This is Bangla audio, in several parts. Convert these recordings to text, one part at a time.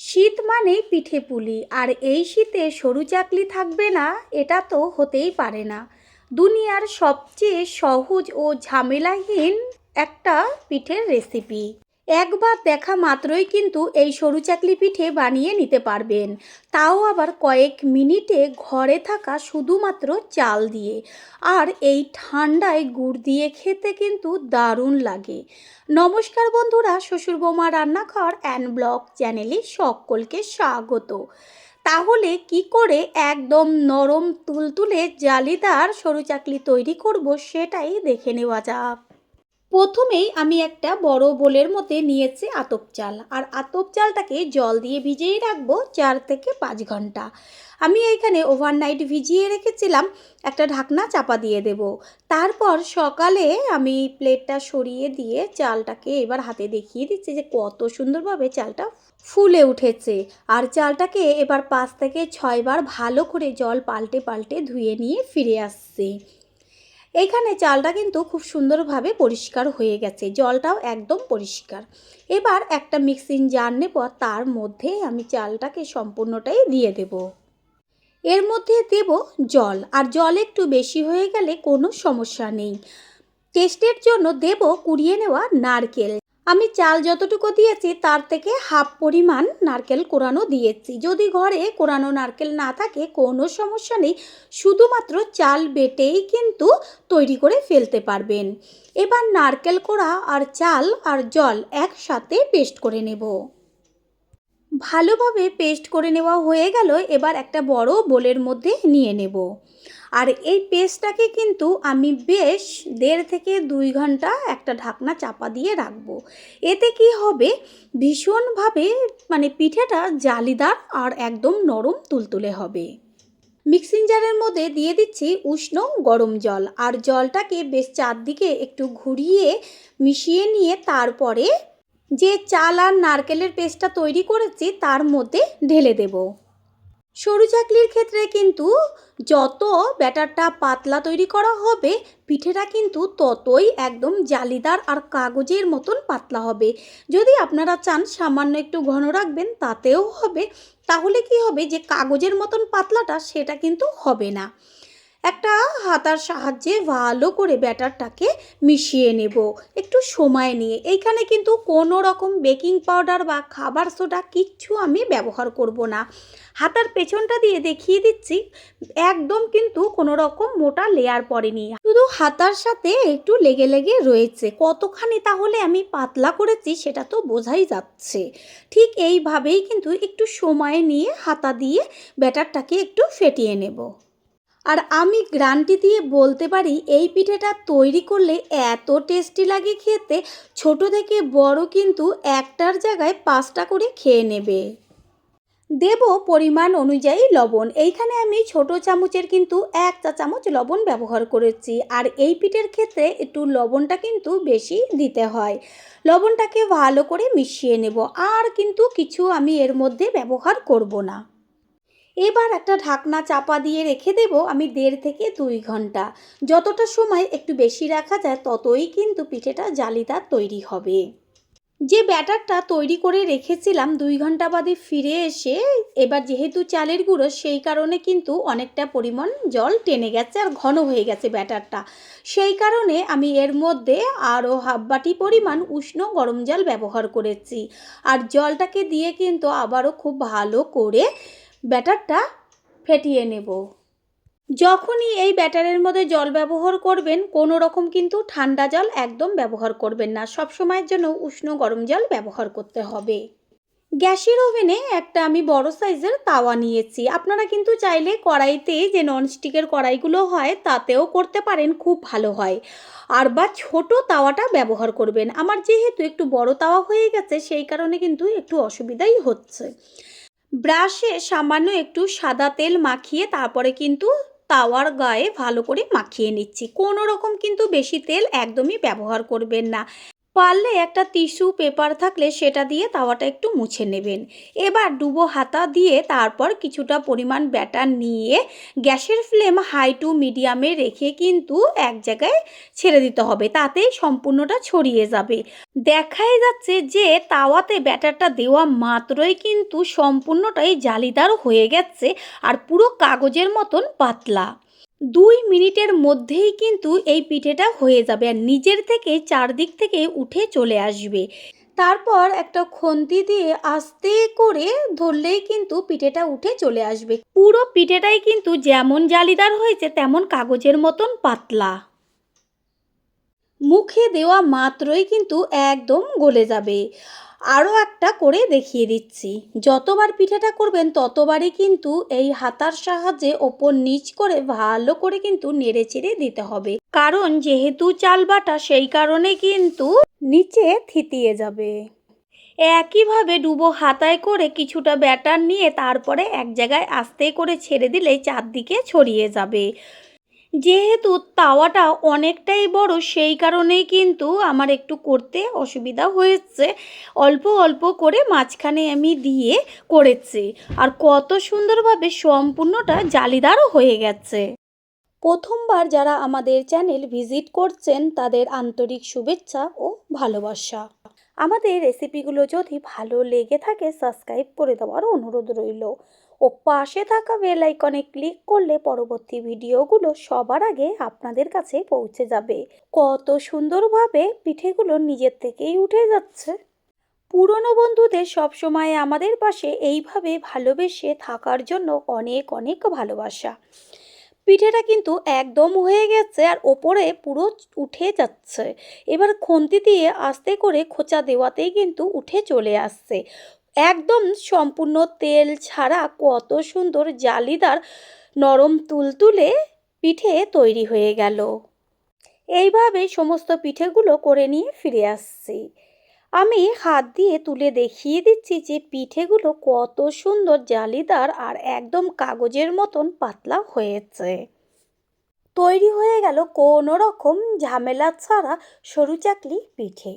শীত মানেই পিঠে পুলি, আর এই শীতে সরু চাকলি থাকবে না, এটা তো হতেই পারে না। দুনিয়ার সবচেয়ে সহজ ও ঝামেলাহীন একটা পিঠের রেসিপি একবার দেখা মাত্রই কিন্তু এই সরু চাকলি পিঠে বানিয়ে নিতে পারবেন। তাও আবার কয়েক মিনিটে ঘরে থাকা শুধুমাত্র চাল দিয়ে। আর এই ঠান্ডায় গুড় দিয়ে খেতে কিন্তু দারুণ লাগে। নমস্কার বন্ধুরা, শ্বশুর বৌমা রান্নাঘর অ্যান্ড ব্লগ চ্যানেলে সকলকে স্বাগত। তাহলে কি করে একদম নরম তুলতুলে জালিদার সরু চাকলি তৈরি করব সেটাই দেখে নেওয়া যাক। প্রথমেই আমি একটা বড় বোলের মধ্যে নিয়েছি আতপ চাল। আর আতপ চালটাকে জল দিয়ে ভিজিয়ে রাখব চার থেকে পাঁচ ঘণ্টা। আমি এইখানে ওভারনাইট ভিজিয়ে রেখেছিলাম, একটা ঢাকনা চাপা দিয়ে দেব। তারপর সকালে আমি প্লেটটা সরিয়ে দিয়ে চালটাকে এবার হাতে দেখিয়ে দিচ্ছি যে কত সুন্দরভাবে চালটা ফুলে উঠেছে। আর চালটাকে এবার পাঁচ থেকে ছয়বার ভালো করে জল পাল্টে পাল্টে ধুয়ে নিয়ে ফিরে আসছে। এইখানে চালটা কিন্তু খুব সুন্দরভাবে পরিষ্কার হয়ে গেছে। জলটাও একদম পরিষ্কার। এবার একটা মিক্সিং জার নেব তার মধ্যে আমি চালটাকে সম্পূর্ণটাই দিয়ে দেব। এর মধ্যে দেব জল, আর জল একটু বেশি হয়ে গেলে কোনো সমস্যা নেই। টেস্টের জন্য দেব কুড়িয়ে নেওয়া নারকেল। আমি চাল যতটুকু দিয়েছি, তার থেকে হাফ পরিমাণ নারকেল কোরানো দিয়েছি। যদি ঘরে কোরানো নারকেল না থাকে, কোনো সমস্যা নেই। শুধুমাত্র চাল বেটেই কিন্তু তৈরি করে ফেলতে পারবেন। এবার নারকেল কোড়া আর চাল আর জল একসাথে পেস্ট করে নেব। ভালোভাবে পেস্ট করে নেওয়া হয়ে গেল। এবার একটা বড় বোলের মধ্যে নিয়ে নেব। আর এই পেস্টটাকে কিন্তু আমি বেশ দেড় থেকে দুই ঘণ্টা একটা ঢাকনা চাপা দিয়ে রাখব। এতে কি হবে? ভীষণভাবে মানে পিঠেটা জালিদার আর একদম নরম তুলতুলে হবে। মিক্সিং জারের মধ্যে দিয়ে দিচ্ছি উষ্ণ গরম জল আর জলটাকে বেশ চারদিকে একটু ঘুরিয়ে মিশিয়ে নিয়ে তারপরে যে চাল আর নারকেলের পেস্টটা তৈরি করেছি তার মধ্যে ঢেলে দেবো। সরু চাকলির ক্ষেত্রে কিন্তু যত ব্যাটারটা পাতলা তৈরি করা হবে, পিঠেটা কিন্তু ততই একদম জালিদার আর কাগজের মতন পাতলা হবে। যদি আপনারা চান সামান্য একটু ঘন রাখবেন, তাতেও হবে। তাহলে কি হবে যে কাগজের মতন পাতলাটা, সেটা কিন্তু হবে না। একটা হাতার সাহায্যে ভালো করে ব্যাটারটাকে মিশিয়ে নেব। একটু সময় নিয়ে। এইখানে কিন্তু কোনো রকম বেকিং পাউডার বা খাবার সোডা কিচ্ছু আমি ব্যবহার করব না। হাতার পেছনটা দিয়ে দেখিয়ে দিচ্ছি। একদম কিন্তু কোনো রকম মোটা লেয়ার পড়েনি। শুধু হাতার সাথে একটু লেগে লেগে রয়েছে। কতখানি তাহলে আমি পাতলা করেছি সেটা তো বোঝাই যাচ্ছে। ঠিক এইভাবেই কিন্তু একটু সময় নিয়ে হাতা দিয়ে ব্যাটারটাকে একটু ফেটিয়ে নেব। আর আমি গ্রান্টি দিয়ে বলতে পারি, এই পিঠেটা তৈরি করলে এত টেস্টি লাগে খেতে। ছোট থেকে বড় কিন্তু একটার জায়গায় পাঁচটা করে খেয়ে নেবে। দেব পরিমাণ অনুযায়ী লবণ। এইখানে আমি ছোট চামচের কিন্তু এক চা চামচ লবণ ব্যবহার করেছি। আর এই পিঠের ক্ষেত্রে একটু লবণটা কিন্তু বেশি দিতে হয়। লবণটাকে ভালো করে মিশিয়ে নেব। আর কিন্তু কিছু আমি এর মধ্যে ব্যবহার করব না। এবার একটা ঢাকনা চাপা দিয়ে রেখে দেব আমি দেড় থেকে দুই ঘণ্টা। যতটা সময় একটু বেশি রাখা যায়, ততই কিন্তু পিঠেটা জালিদার তৈরি হবে। যে ব্যাটারটা তৈরি করে রেখেছিলাম, দুই ঘণ্টা বাদে ফিরে এসে এবার যেহেতু চালের গুঁড়ো, সেই কারণে কিন্তু অনেকটা পরিমাণ জল টেনে গেছে আর ঘন হয়ে গেছে ব্যাটারটা। সেই কারণে আমি এর মধ্যে আরও হাফ বাটি পরিমাণ উষ্ণ গরম জল ব্যবহার করেছি। আর জলটাকে দিয়ে কিন্তু আবারও খুব ভালো করে ব্যাটারটা ফেটিয়ে নেব। যখনই এই ব্যাটারের মধ্যে জল ব্যবহার করবেন, কোনো রকম কিন্তু ঠান্ডা জল একদম ব্যবহার করবেন না। সব সময়ের জন্য উষ্ণ গরম জল ব্যবহার করতে হবে। গ্যাসের ওভেনে একটা আমি বড় সাইজের তাওয়া নিয়েছি। আপনারা কিন্তু চাইলে কড়াইতে যে ননস্টিকের কড়াইগুলো হয়, তাতেও করতে পারেন, খুব ভালো হয়। আর বা ছোট তাওয়াটা ব্যবহার করবেন। আমার যেহেতু একটু বড় তাওয়া হয়ে গেছে, সেই কারণে কিন্তু একটু অসুবিধাই হচ্ছে। ব্রাশে সামান্য একটু সাদা তেল মাখিয়ে তারপরে কিন্তু তাওয়ার গায়ে ভালো করে মাখিয়ে নিচ্ছি। কোনো রকম কিন্তু বেশি তেল একদমই ব্যবহার করবেন না। পারলে একটা টিস্যু পেপার থাকলে সেটা দিয়ে তাওয়াটা একটু মুছে নেবেন। এবার ডুবো হাতা দিয়ে তারপর কিছুটা পরিমাণ ব্যাটার নিয়ে গ্যাসের ফ্লেম হাই টু মিডিয়ামে রেখে কিন্তু এক জায়গায় ছেড়ে দিতে হবে। তাতেই সম্পূর্ণটা ছড়িয়ে যাবে। দেখাই যাচ্ছে যে তাওয়াতে ব্যাটারটা দেওয়া মাত্রই কিন্তু সম্পূর্ণটাই জালিদার হয়ে গেছে আর পুরো কাগজের মতন পাতলা। দুই মিনিটের মধ্যেই কিন্তু এই পিঠেটা হয়ে যাবে আর নিজের থেকে চারদিক থেকে উঠে চলে আসবে। তারপর একটা খন্তি দিয়ে আস্তে করে ধরলেই কিন্তু পিঠেটা উঠে চলে আসবে। পুরো পিঠেটাই কিন্তু যেমন জালিদার হয়েছে তেমন কাগজের মতন পাতলা। মুখে দেওয়া মাত্রই কিন্তু একদম গলে যাবে। আরও একটা করে দেখিয়ে দিচ্ছি। যতবার পিঠেটা করবেন, ততবারই কিন্তু এই হাতার সাহায্যে ওপর নিচ করে ভালো করে কিন্তু নেড়ে চেড়ে দিতে হবে। কারণ যেহেতু চাল বাটা, সেই কারণে কিন্তু নিচে থিতিয়ে যাবে। একইভাবে ডুবো হাতায় করে কিছুটা ব্যাটার নিয়ে তারপরে এক জায়গায় আস্তে করে ছেড়ে দিলেই চারদিকে ছড়িয়ে যাবে। যেহেতু তাওয়াটা অনেকটাই বড়, সেই কারণেই কিন্তু আমার একটু করতে অসুবিধা হয়েছে। অল্প অল্প করে মাঝখানে আমি দিয়ে করেছি। আর কত সুন্দরভাবে সম্পূর্ণটা জালিদারও হয়ে গেছে। প্রথমবার যারা আমাদের চ্যানেল ভিজিট করছেন, তাদের আন্তরিক শুভেচ্ছা ও ভালোবাসা। আমাদের রেসিপিগুলো যদি ভালো লেগে থাকে, সাবস্ক্রাইব করে দেওয়ার অনুরোধ রইল। ও পাশে থাকা বেল আইকনে ক্লিক করলে পরবর্তী ভিডিওগুলো সবার আগে আপনাদের কাছে পৌঁছে যাবে। কত সুন্দরভাবে পিঠেগুলো নিজের থেকেই উঠে যাচ্ছে। পুরনো বন্ধুদের সবসময় আমাদের পাশে এইভাবে ভালোবেসে থাকার জন্য অনেক অনেক ভালোবাসা। পিঠেটা কিন্তু একদম হয়ে গেছে আর ওপরে পুরো উঠে যাচ্ছে। এবার খুন্তি দিয়ে আস্তে করে খোঁচা দেওয়াতেই কিন্তু উঠে চলে আসছে। একদম সম্পূর্ণ তেল ছাড়া কত সুন্দর জালিদার নরম তুলতুলে পিঠে তৈরি হয়ে গেল। এইভাবে সমস্ত পিঠেগুলো করে নিয়ে ফিরে আসছি। আমি হাত দিয়ে তুলে দেখিয়ে দিচ্ছি যে পিঠেগুলো কত সুন্দর জালিদার আর একদম কাগজের মতন পাতলা হয়েছে। তৈরি হয়ে গেল কোনো রকম ঝামেলা ছাড়া সরু চাকলি পিঠে।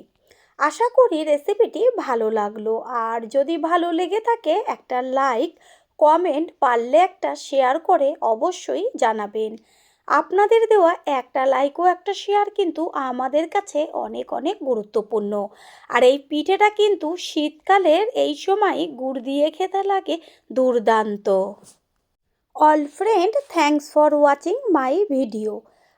আশা করি রেসিপিটি ভালো লাগল। আর যদি ভালো লেগে থাকে, একটা লাইক কমেন্ট পারলে একটা শেয়ার করে অবশ্যই জানাবেন। আপনাদের দেওয়া একটা লাইক ও একটা শেয়ার কিন্তু আমাদের কাছে অনেক অনেক গুরুত্বপূর্ণ। আর এই পিঠেটা কিন্তু শীতকালের এই সময় গুড় দিয়ে খেতে লাগে দুর্দান্ত। All friend thanks for watching my video